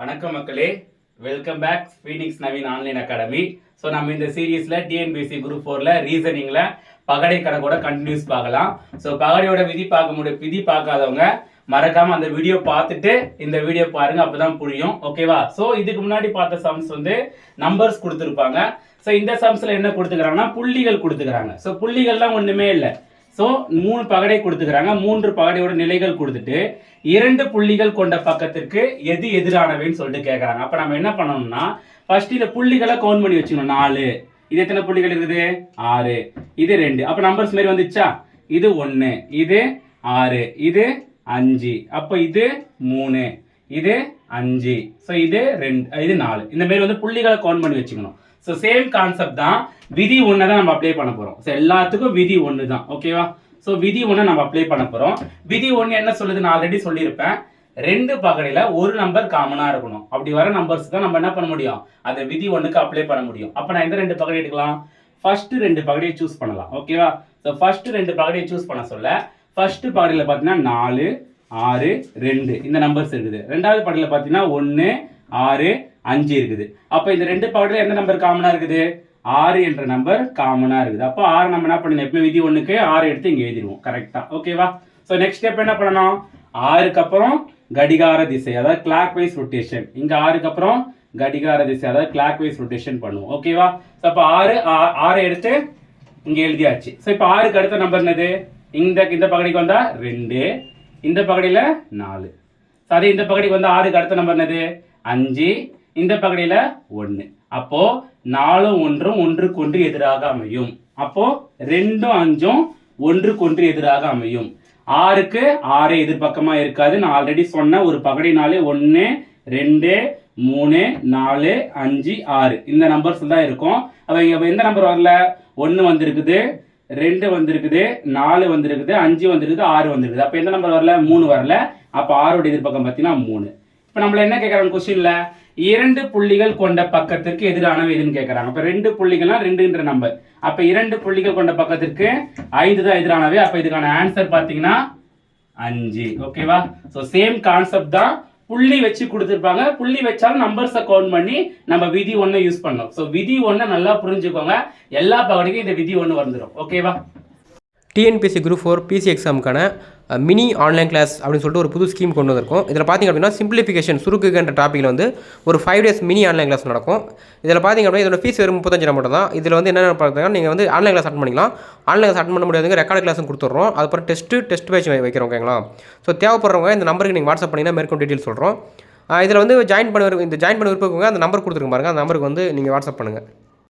வணக்கம் மக்களே. Welcome back Phoenix Naveen online academy so நம்ம இந்த சீரீஸில் டிஎன்பிஎஸ்சி குரூப் ஃபோரில் ரீசனிங்கில் பகடை கணக்கோட கண்டினியூஸ் பார்க்கலாம். ஸோ பகடையோட விதி பார்க்க முடியும் விதி பார்க்காதவங்க மறக்காமல் அந்த வீடியோ பார்த்துட்டு இந்த வீடியோ பாருங்கள் அப்போ தான் புரியும் ஓகேவா ஸோ இதுக்கு முன்னாடி பார்த்த சம்ஸ் வந்து நம்பர்ஸ் கொடுத்துருப்பாங்க. ஸோ இந்த சம்ஸில் என்ன கொடுத்துக்கிறாங்கன்னா புள்ளிகள் கொடுத்துக்கிறாங்க. ஸோ புள்ளிகள்லாம் ஒன்றுமே இல்லை. ஸோ மூணு பகடை கொடுத்துக்கிறாங்க. மூன்று பகடையோட நிலைகள் கொடுத்துட்டு இரண்டு புள்ளிகள் கொண்ட பக்கத்திற்கு எது எதிரானவைன்னு சொல்லிட்டு கேட்குறாங்க அப்போ நம்ம என்ன பண்ணணும்னா ஃபர்ஸ்ட் இந்த புள்ளிகளை கவுண்ட் பண்ணி வச்சுக்கணும். நாலு. இது எத்தனை புள்ளிகள் இருக்குது? ஆறு. இது ரெண்டு. அப்போ நம்பர்ஸ் மாதிரி வந்துச்சா? இது ஒன்று இது ஆறு. இது அஞ்சு. அப்போ இது மூணு. இது அஞ்சு. ஸோ இது ரெண்டு இது நாலு. இந்த மாரி வந்து புள்ளிகளை கவுண்ட் பண்ணி வச்சுக்கணும். ஸோ சேம் கான்செப்ட் தான். விதி ஒன்று தான் நம்ம அப்ளை பண்ண போகிறோம் ஸோ எல்லாத்துக்கும் விதி ஒன்று தான். ஓகேவா ஸோ விதி ஒன்று நம்ம அப்ளை பண்ண போகிறோம் விதி ஒன்று என்ன சொல்லுது நான் ஆல்ரெடி சொல்லியிருப்பேன். ரெண்டு பகடையில் ஒரு நம்பர் காமனாக இருக்கணும். அப்படி வர நம்பர்ஸ் தான் நம்ம என்ன பண்ண முடியும்? அந்த விதி ஒன்றுக்கு அப்ளை பண்ண முடியும். அப்போ நான் எந்த ரெண்டு பகடை எடுக்கலாம்? ஃபஸ்ட்டு ரெண்டு பகடையை சூஸ் பண்ணலாம். ஓகேவா ஸோ ஃபஸ்ட்டு ரெண்டு பகடையை சூஸ் பண்ண சொல்ல ஃபஸ்ட்டு பகடையில் பார்த்தீங்கன்னா நாலு ஆறு ரெண்டு. இந்த நம்பர்ஸ் இருக்குது. ரெண்டாவது பகடையில் பார்த்தீங்கன்னா ஒன்று ஆறு அஞ்சு இருக்குது. அப்போ இந்த ரெண்டு பகடையில் எந்த நம்பர் காமனாக இருக்குது? ஆறு என்ற நம்பர் காமனாக இருக்குது. அப்போ ஆறு நம்ம என்ன பண்ணணும் எப்பவுமே விதி ஒன்றுக்கு ஆறு எடுத்து இங்கே எழுதிடுவோம். கரெக்டாக ஓகேவா ஸோ நெக்ஸ்ட் ஸ்டெப் என்ன பண்ணணும்? ஆறுக்கு அப்புறம் கடிகார திசை அதாவது கிளாக் வைஸ் ரொட்டேஷன் இங்கே ஆறுக்கு அப்புறம் கடிகார திசை அதாவது கிளாக் வைஸ் ரொட்டேஷன் பண்ணுவோம் ஓகேவா ஸோ அப்போ ஆறு ஆறு ஆறை எடுத்து இங்கே எழுதியாச்சு. ஸோ இப்போ ஆறுக்கு அடுத்த நம்பர் என்னது? இந்த இந்த பகுதிக்கு வந்தால் ரெண்டு இந்த பகுதியில் நாலு. ஸோ அதே இந்த பகுதிக்கு வந்து ஆறுக்கு அடுத்த நம்பர் என்னது? அஞ்சு இந்த பகுதியில் ஒன்று அப்போ நாலும் ஒன்றும் ஒன்றுக்கு ஒன்று எதிராக அமையும். அப்போ ரெண்டும் அஞ்சும் ஒன்றுக்கு ஒன்று எதிராக அமையும். ஆறுக்கு ஆறு எதிர்பக்கமா இருக்காது நான் ஆல்ரெடி சொன்ன ஒரு பகடினாலே ஒன்று ரெண்டு மூணு நாலு அஞ்சு ஆறு. இந்த நம்பர்ஸ் தான் இருக்கும். அப்போ இங்கே எந்த நம்பர் வரல? ஒன்று வந்திருக்குது ரெண்டு வந்திருக்குது நாலு வந்திருக்குது அஞ்சு வந்திருக்குது ஆறு வந்திருக்குது. அப்போ எந்த நம்பர் வரல? மூணு வரல. அப்போ ஆறோட எதிர்பக்கம் பார்த்தீங்கன்னா மூணு. இப்போ நம்மள என்ன கேட்குறாங்க கொஸ்டின்ல இரண்டு புள்ளிகள் கொண்ட பக்கத்திற்கு எதிரானவை எதுன்னு கேட்குறாங்க இப்போ ரெண்டு புள்ளிகள்னா ரெண்டுன்ற நம்பர் அப்போ இரண்டு புள்ளிகள் கொண்ட பக்கத்திற்கு ஐந்து தான் எதிரானவை. அப்போ இதுக்கான ஆன்சர் பார்த்தீங்கன்னா அஞ்சு. ஓகேவா ஸோ சேம் கான்செப்ட் தான் புள்ளி வச்சு கொடுத்துருப்பாங்க. புள்ளி வச்சாலும் நம்பர்ஸை கவுண்ட் பண்ணி நம்ம விதி ஒன்று யூஸ் பண்ணோம் ஸோ விதி ஒன்று நல்லா புரிஞ்சுக்கோங்க. எல்லா பகுதிக்கும் இந்த விதி ஒன்று வந்துடும் ஓகேவா டிஎன்பிஎஸ்சி குரூப் ஃபோர் பிசி எக்ஸாமுக்கான மினி ஆன்லைன் கிளாஸ் அப்படின்னு சொல்லிட்டு ஒரு புது ஸ்கீம் கொண்டு வந்திருக்கோம். இதில் பார்த்திங்க அப்படின்னா சிம்பிளிஃபிகேஷன் சுருக்குகின்ற டாப்பிக்கில் வந்து ஒரு five days mini online class நடக்கும். இதில் பார்த்திங்க அப்படின்னா இதோட ஃபீஸ் வெறும் முப்பத்தஞ்சு மட்டும் தான் இதில் வந்து என்னென்ன பார்த்தீங்கன்னா நீங்கள் வந்து ஆன்லைன் கிளாஸ் அட்டன் பண்ணிக்கலாம். ஆன்லைன் கிளாஸ் அட்டன் பண்ண முடியாதுங்க ரெக்கார்ட் கிளாஸும் கொடுத்துட்றோம். அதுக்கப்புறம் டெஸ்ட்டு டெஸ்ட் பேச்சு வைக்கிறோம் ஓகேங்களா ஸோ தேவைப்படுறவங்க இந்த நம்பருக்கு நீங்கள் வாட்ஸ்அப் பண்ணிங்கன்னா மேற்கொண்டு டீட்டெயில் சொல்கிறோம் இதில் வந்து ஜாயின் பண்ண இந்த ஜாயின் பண்ண விருப்பவங்க அந்த நம்பர் கொடுத்துருக்கு பாருங்கள் அந்த நம்பருக்கு வந்து நீங்கள் வாட்ஸ்அப் பண்ணுங்கள்